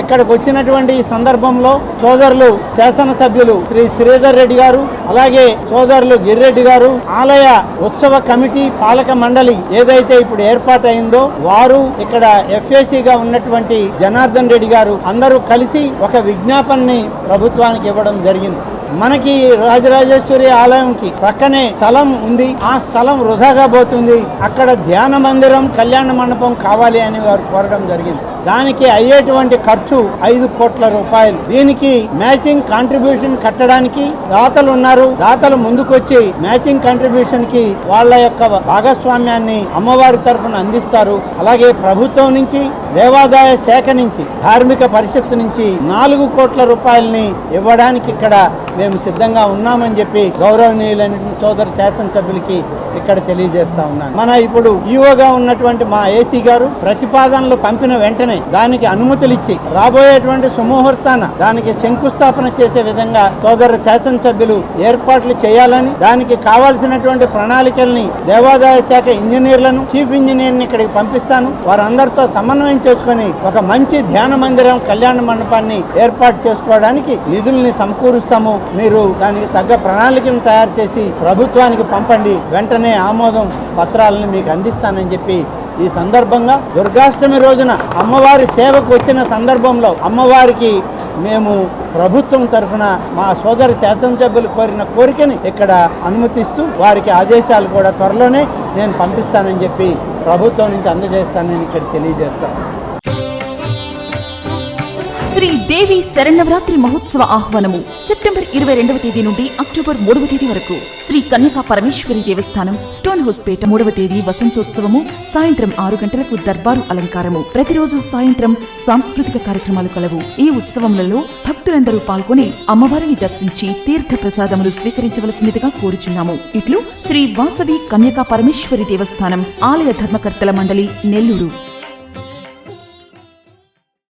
ఇక్కడికి వచ్చినటువంటి ఈ సందర్భంలో సోదరులు శాసనసభ్యులు శ్రీ శ్రీధర్ రెడ్డి గారు అలాగే సోదరులు గిరిరెడ్డి గారు ఆలయ ఉత్సవ కమిటీ పాలక మండలి ఏదైతే ఇప్పుడు ఏర్పాటైందో వారు ఇక్కడ ఎఫ్ఏసీగా ఉన్నటువంటి జనార్దన్ రెడ్డి గారు అందరూ కలిసి ఒక విజ్ఞాపనని ప్రభుత్వానికి ఇవ్వడం జరిగింది. మనకి రాజరాజేశ్వరి ఆలయంకి పక్కనే స్థలం ఉంది. ఆ స్థలం వృధాగా పోతుంది. అక్కడ ధ్యాన మందిరం కళ్యాణ మండపం కావాలి అని వారు కోరడం జరిగింది. దానికి అయ్యేటువంటి ఖర్చు ఐదు కోట్ల రూపాయలు. దీనికి మ్యాచింగ్ కాంట్రిబ్యూషన్ కట్టడానికి దాతలు ఉన్నారు. దాతలు ముందుకొచ్చి మ్యాచింగ్ కాంట్రిబ్యూషన్కి వాళ్ళ యొక్క భాగస్వామ్యాన్ని అమ్మవారి తరఫున అందిస్తారు. అలాగే ప్రభుత్వం నుంచి దేవాదాయ శాఖ నుంచి ధార్మిక పరిషత్తు నుంచి నాలుగు కోట్ల రూపాయలని ఇవ్వడానికి ఇక్కడ మేము సిద్ధంగా ఉన్నామని చెప్పి గౌరవనీయులైన సోదర శాసనసభ్యులకి ఇక్కడ తెలియజేస్తా ఉన్నాను. మన ఇప్పుడు ఈఓగా ఉన్నటువంటి మా ఏసీ గారు ప్రతిపాదనలు పంపిన వెంటనే దానికి అనుమతులు ఇచ్చి రాబోయేటువంటి సుముహూర్తాన దానికి శంకుస్థాపన చేసే విధంగా సోదర శాసనసభ్యులు ఏర్పాట్లు చేయాలని దానికి కావాల్సినటువంటి ప్రణాళికల్ని దేవాదాయ శాఖ ఇంజనీర్లను చీఫ్ ఇంజనీర్ని ఇక్కడికి పంపిస్తాను. వారందరితో సమన్వయం చేసుకొని ఒక మంచి ధ్యాన మందిరం కళ్యాణ మండపాన్ని ఏర్పాటు చేసుకోవడానికి నిధుల్ని సమకూరుస్తాము. మీరు దానికి తగ్గ ప్రణాళికను తయారు చేసి ప్రభుత్వానికి పంపండి. వెంటనే ఆమోదం పత్రాలను మీకు అందిస్తానని చెప్పి ఈ సందర్భంగా దుర్గాష్టమి రోజున అమ్మవారి సేవకు వచ్చిన సందర్భంలో అమ్మవారికి మేము ప్రభుత్వం తరఫున మా సోదర శాసనసభ్యులు కోరిన కోరికని ఇక్కడ అనుమతిస్తూ వారికి ఆదేశాలు కూడా త్వరలోనే నేను పంపిస్తానని చెప్పి ప్రభుత్వం నుంచి అందజేస్తానని ఇక్కడ తెలియజేస్తాను. శ్రీ దేవి శరణవరాత్రి మహోత్సవ ఆహ్వానము సెప్టెంబర్ ఇరవై రెండవ తేదీ నుండి అక్టోబర్ మూడవ తేదీ వరకు. శ్రీ కన్యకా పరమేశ్వరి దేవస్థానం స్టోన్ హౌస్ పేట మూడవ తేదీ వసంతోత్సవము సాయంత్రం ఆరు గంటలకు దర్బారు అలంకారము. ప్రతిరోజు సాయంత్రం సాంస్కృతిక కార్యక్రమాలు కలవు. ఈ ఉత్సవములలో భక్తులందరూ పాల్గొని అమ్మవారిని దర్శించి తీర్థ ప్రసాదములు స్వీకరించవలసినదిగా కోరుచున్నాము. ఇట్లు శ్రీ వాసవి కన్యకా పరమేశ్వరి దేవస్థానం ఆలయ ధర్మకర్తల మండలి నెల్లూరు.